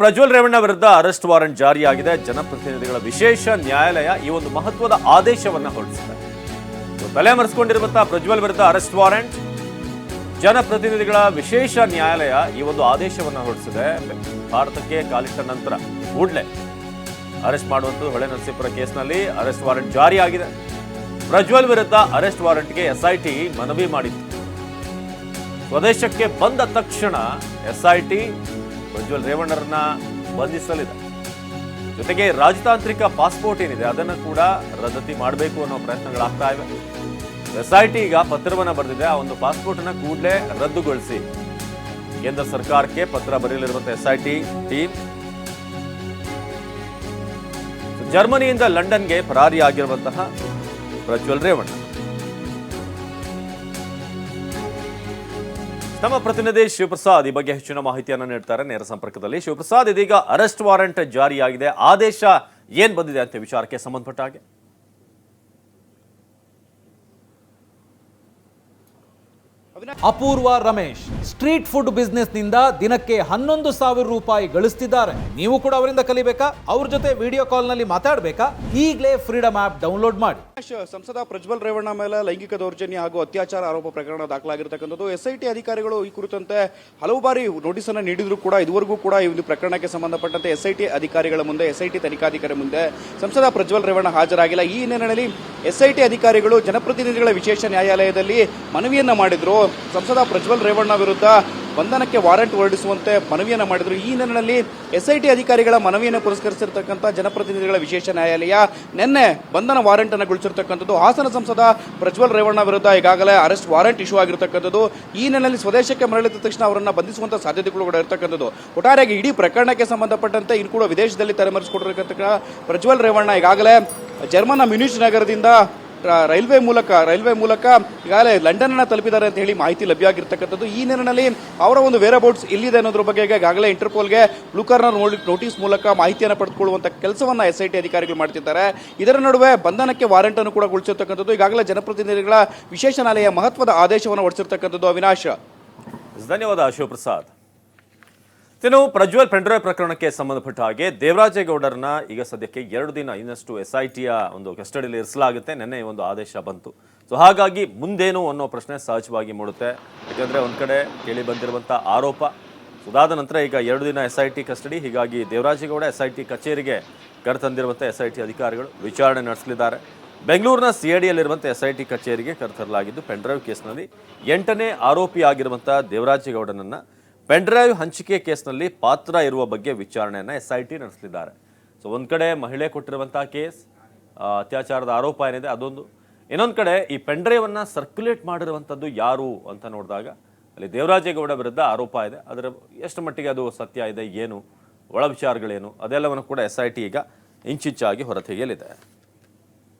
ಪ್ರಜ್ವಲ್ ರೇವಣ್ಣ ವಿರುದ್ಧ arrest warrant ಜಾರಿಯಾಗಿದೆ. ಜನಪ್ರತಿನಿಧಿಗಳ ವಿಶೇಷ ನ್ಯಾಯಾಲಯ ಈ ಒಂದು ಮಹತ್ವದ ಆದೇಶವನ್ನ ಹೊರಡಿಸಿದೆ. ತಲೆ ಮರೆಸಿಕೊಂಡಿರುವಂತಹ ಪ್ರಜ್ವಲ್ ವಿರುದ್ಧ ಅರೆಸ್ಟ್ ವಾರೆಂಟ್. ಜನಪ್ರತಿನಿಧಿಗಳ ವಿಶೇಷ ನ್ಯಾಯಾಲಯ ಈ ಒಂದು ಆದೇಶವನ್ನ ಹೊರಡಿಸಿದೆ. ಭಾರತಕ್ಕೆ ಕಾಲಿಟ್ಟ ನಂತರ ಕೂಡಲೇ ಅರೆಸ್ಟ್ ಮಾಡುವಂತದ್ದು ಹೊಳೆ ನರಸೀಪುರ ಕೇಸ್ನಲ್ಲಿ ಅರೆಸ್ಟ್ ವಾರೆಂಟ್ ಜಾರಿಯಾಗಿದೆ. ಪ್ರಜ್ವಲ್ ವಿರುದ್ಧ ಅರೆಸ್ಟ್ ವಾರೆಂಟ್ಗೆ ಎಸ್ಐಟಿ ಮನವಿ ಮಾಡಿತ್ತು. ಸ್ವದೇಶಕ್ಕೆ ಬಂದ ತಕ್ಷಣ ಎಸ್ಐಟಿ ಪ್ರಜ್ವಲ್ ರೇವಣ್ಣರನ್ನ ಬಂಧಿಸಲಿದೆ. ಜೊತೆಗೆ ರಾಜತಾಂತ್ರಿಕ ಪಾಸ್ಪೋರ್ಟ್ ಏನಿದೆ, ಅದನ್ನು ಕೂಡ ರದ್ದತಿ ಮಾಡಬೇಕು ಅನ್ನೋ ಪ್ರಯತ್ನಗಳಾಗ್ತಾ ಇವೆ. ಎಸ್ಐಟಿ ಈಗ ಪತ್ರವನ್ನ ಬರೆದಿದೆ, ಆ ಒಂದು ಪಾಸ್ಪೋರ್ಟ್ ಅನ್ನ ಕೂಡಲೇ ರದ್ದುಗೊಳಿಸಿ. ಕೇಂದ್ರ ಸರ್ಕಾರಕ್ಕೆ ಪತ್ರ ಬರೆಯಲಿರುವಂತಹ ಎಸ್ಐಟಿ ಟೀಮ್. ಜರ್ಮನಿಯಿಂದ ಲಂಡನ್ಗೆ ಪರಾರಿಯಾಗಿರುವಂತಹ ಪ್ರಜ್ವಲ್ ರೇವಣ್ಣ. ನಮ್ಮ ಪ್ರತಿನಿಧಿ ಶಿವಪ್ರಸಾದ್ ಈ ಬಗ್ಗೆ ಹೆಚ್ಚಿನ ಮಾಹಿತಿಯನ್ನು ನೀಡ್ತಾರೆ. ನೇರ ಸಂಪರ್ಕದಲ್ಲಿ ಶಿವಪ್ರಸಾದ್ ಇದೀಗ ಅರೆಸ್ಟ್ ವಾರೆಂಟ್ ಜಾರಿಯಾಗಿದೆ. ಆದೇಶ ಏನ್ ಬಂದಿದೆ ಅಂತ ವಿಚಾರಕ್ಕೆ ಸಂಬಂಧಪಟ್ಟ ಹಾಗೆ? ಅಪೂರ್ವ ರಮೇಶ್ ಸ್ಟ್ರೀಟ್ ಫುಡ್ ಬಿಸ್ನೆಸ್ನಿಂದ ದಿನಕ್ಕೆ ಹನ್ನೊಂದು ಸಾವಿರ ರೂಪಾಯಿ ಗಳಿಸ್ತಿದ್ದಾರೆ. ನೀವು ಕೂಡ ಅವರಿಂದ ಕಲಿಬೇಕಾ? ಅವ್ರ ಜೊತೆ ವಿಡಿಯೋ ಕಾಲ್ನಲ್ಲಿ ಮಾತಾಡಬೇಕಾ? ಈಗಲೇ ಫ್ರೀಡಮ್ ಆಪ್ ಡೌನ್ಲೋಡ್ ಮಾಡಿ. ಸಂಸದ ಪ್ರಜ್ವಲ್ ರೇವಣ್ಣ ಮೇಲೆ ಲೈಂಗಿಕ ದೌರ್ಜನ್ಯ ಹಾಗೂ ಅತ್ಯಾಚಾರ ಆರೋಪ ಪ್ರಕರಣ ದಾಖಲಾಗಿರ್ತಕ್ಕಂಥದ್ದು. ಎಸ್ ಐ ಟಿ ಅಧಿಕಾರಿಗಳು ಈ ಕುರಿತಂತೆ ಹಲವು ಬಾರಿ ನೋಟಿಸ್ ಅನ್ನು ನೀಡಿದ್ರು ಕೂಡ ಇದುವರೆಗೂ ಕೂಡ ಈ ಒಂದು ಪ್ರಕರಣಕ್ಕೆ ಸಂಬಂಧಪಟ್ಟಂತೆ ಎಸ್ ಐ ಟಿ ಅಧಿಕಾರಿಗಳ ಮುಂದೆ ಎಸ್ ಐ ತನಿಖಾಧಿಕಾರಿ ಮುಂದೆ ಸಂಸದ ಪ್ರಜ್ವಲ್ ರೇವಣ್ಣ ಹಾಜರಾಗಿಲ್ಲ. ಈ ಹಿನ್ನೆಲೆಯಲ್ಲಿ ಎಸ್ ಐ ಟಿ ಅಧಿಕಾರಿಗಳು ಜನಪ್ರತಿನಿಧಿಗಳ ವಿಶೇಷ ನ್ಯಾಯಾಲಯದಲ್ಲಿ ಮನವಿಯನ್ನ ಮಾಡಿದ್ರು. ಸಂಸದ ಪ್ರಜ್ವಲ್ ರೇವಣ್ಣ ವಿರುದ್ಧ ಬಂಧನಕ್ಕೆ ವಾರೆಂಟ್ ಹೊರಡಿಸುವಂತೆ ಮನವಿಯನ್ನು ಮಾಡಿದರು. ಈ ಹಿನ್ನೆಲೆಯಲ್ಲಿ ಎಸ್ಐಟಿ ಅಧಿಕಾರಿಗಳ ಮನವಿಯನ್ನು ಪುರಸ್ಕರಿಸಿರ್ತಕ್ಕಂಥ ಜನಪ್ರತಿನಿಧಿಗಳ ವಿಶೇಷ ನ್ಯಾಯಾಲಯ ನಿನ್ನೆ ಬಂಧನ ವಾರೆಂಟ್ ಅನ್ನು ಗೊಳಿಸಿರ್ತಕ್ಕಂಥದ್ದು. ಹಾಸನ ಸಂಸದ ಪ್ರಜ್ವಲ್ ರೇವಣ್ಣ ವಿರುದ್ಧ ಈಗಾಗಲೇ ಅರೆಸ್ಟ್ ವಾರೆಂಟ್ ಇಶ್ಯೂ ಆಗಿರತಕ್ಕಂಥದ್ದು. ಈ ಹಿನ್ನೆಲೆಯಲ್ಲಿ ಸ್ವದೇಶಕ್ಕೆ ಮರಳಿದ ತಕ್ಷಣ ಅವರನ್ನು ಬಂಧಿಸುವಂತಹ ಸಾಧ್ಯತೆಗಳು ಕೂಡ ಇರತಕ್ಕಂಥದ್ದು. ಒಟ್ಟಾರೆಯಾಗಿ ಇಡೀ ಪ್ರಕರಣಕ್ಕೆ ಸಂಬಂಧಪಟ್ಟಂತೆ ಇನ್ನು ಕೂಡ ವಿದೇಶದಲ್ಲಿ ತಲೆಮರೆಸಿಕೊಂಡಿರತಕ್ಕಂಥ ಪ್ರಜ್ವಲ್ ರೇವಣ್ಣ ಈಗಾಗಲೇ ಜರ್ಮನ್ನ ಮ್ಯೂನಿಚ್ ನಗರದಿಂದ ರೈಲ್ವೆ ಮೂಲಕ ರೈಲ್ವೆ ಮೂಲಕ ಈಗಾಗಲೇ ಲಂಡನ್ ಅನ್ನ ತಲುಪಿದ್ದಾರೆ ಅಂತ ಹೇಳಿ ಮಾಹಿತಿ ಲಭ್ಯ ಆಗಿರ್ತಕ್ಕಂಥದ್ದು ಈ ನಿಟ್ಟಿನಲ್ಲಿ ಅವರ ಒಂದು ವೇರ್ ಅಬೌಟ್ಸ್ ಇಲ್ಲಿದೆ ಅನ್ನೋದ್ರ ಬಗ್ಗೆ ಈಗಾಗಲೇ ಇಂಟರ್ಪೋಲ್ಗೆ ಬ್ಲೂ ಕಾರ್ನರ್ ನೋಟಿಸ್ ಮೂಲಕ ಮಾಹಿತಿಯನ್ನು ಪಡೆದುಕೊಳ್ಳುವಂತ ಕೆಲಸವನ್ನ ಎಸ್ ಐ ಟಿ ಅಧಿಕಾರಿಗಳು ಮಾಡ್ತಿದ್ದಾರೆ. ಇದರ ನಡುವೆ ಬಂಧನಕ್ಕೆ ವಾರೆಂಟ್ ಅನ್ನು ಕೂಡ ಗೊಳಿಸಿರ್ತಕ್ಕಂಥದ್ದು. ಈಗಾಗಲೇ ಜನಪ್ರತಿನಿಧಿಗಳ ವಿಶೇಷ ಮಹತ್ವದ ಆದೇಶವನ್ನು ಹೊರಡಿಸಿರ್ತಕ್ಕಂಥದ್ದು ಅವಿನಾಶ್. ಧನ್ಯವಾದ ಶಿವಪ್ರಸಾದ್ ಇನ್ನು ಪ್ರಜ್ವಲ್ ಪೆಂಡ್ರೈವ್ ಪ್ರಕರಣಕ್ಕೆ ಸಂಬಂಧಪಟ್ಟ ಹಾಗೆ ದೇವರಾಜೇಗೌಡರನ್ನ ಈಗ ಸದ್ಯಕ್ಕೆ ಎರಡು ದಿನ ಇನ್ನಷ್ಟು ಎಸ್ ಐ ಟಿಯ ಒಂದು ಕಸ್ಟಡಿಯಲ್ಲಿ ಇರಿಸಲಾಗುತ್ತೆ. ನಿನ್ನೆ ಒಂದು ಆದೇಶ ಬಂತು. ಸೊ ಹಾಗಾಗಿ ಮುಂದೇನು ಅನ್ನೋ ಪ್ರಶ್ನೆ ಸಹಜವಾಗಿ ಮೂಡುತ್ತೆ. ಯಾಕಂದರೆ ಒಂದು ಕಡೆ ಕೇಳಿ ಬಂದಿರುವಂಥ ಆರೋಪ. ಸುದಾದ ನಂತರ ಈಗ ಎರಡು ದಿನ ಎಸ್ ಐ ಟಿ ಕಸ್ಟಡಿ. ಹೀಗಾಗಿ ದೇವರಾಜೇಗೌಡ ಎಸ್ ಐ ಟಿ ಕಚೇರಿಗೆ ಕರೆತಂದಿರುವಂಥ ಎಸ್ ಐ ಟಿ ಅಧಿಕಾರಿಗಳು ವಿಚಾರಣೆ ನಡೆಸಲಿದ್ದಾರೆ. ಬೆಂಗಳೂರಿನ ಸಿ ಐ ಡಿಯಲ್ಲಿರುವಂಥ ಎಸ್ ಐ ಟಿ ಕಚೇರಿಗೆ ಕರೆತರಲಾಗಿದ್ದು ಪೆಂಡ್ರೈವ್ ಕೇಸ್ನಲ್ಲಿ ಎಂಟನೇ ಆರೋಪಿಯಾಗಿರುವಂಥ ದೇವರಾಜೇಗೌಡನನ್ನ ಪೆನ್ಡ್ರೈವ್ ಹಂಚಿಕೆ ಕೇಸ್ನಲ್ಲಿ ಪಾತ್ರ ಇರುವ ಬಗ್ಗೆ ವಿಚಾರಣೆಯನ್ನು ಎಸ್ ಐ ಟಿ ನಡೆಸಲಿದ್ದಾರೆ ಸೊ ಒಂದು ಕಡೆ ಮಹಿಳೆ ಕೊಟ್ಟಿರುವಂಥ ಕೇಸ್ ಅತ್ಯಾಚಾರದ ಆರೋಪ ಏನಿದೆ ಅದೊಂದು. ಇನ್ನೊಂದು ಕಡೆ ಈ ಪೆನ್ಡ್ರೈವನ್ನು ಸರ್ಕ್ಯುಲೇಟ್ ಮಾಡಿರುವಂಥದ್ದು ಯಾರು ಅಂತ ನೋಡಿದಾಗ ಅಲ್ಲಿ ದೇವರಾಜೇಗೌಡ ವಿರುದ್ಧ ಆರೋಪ ಇದೆ. ಅದರ ಎಷ್ಟು ಮಟ್ಟಿಗೆ ಅದು ಸತ್ಯ ಇದೆ, ಏನು, ಒಳ ವಿಚಾರಗಳೇನು ಅದೆಲ್ಲವನ್ನು ಕೂಡ ಎಸ್ ಐ ಟಿ ಈಗ ಇಂಚಿಂಚಾಗಿ ಹೊರತೆಗೆಯಲಿದೆ.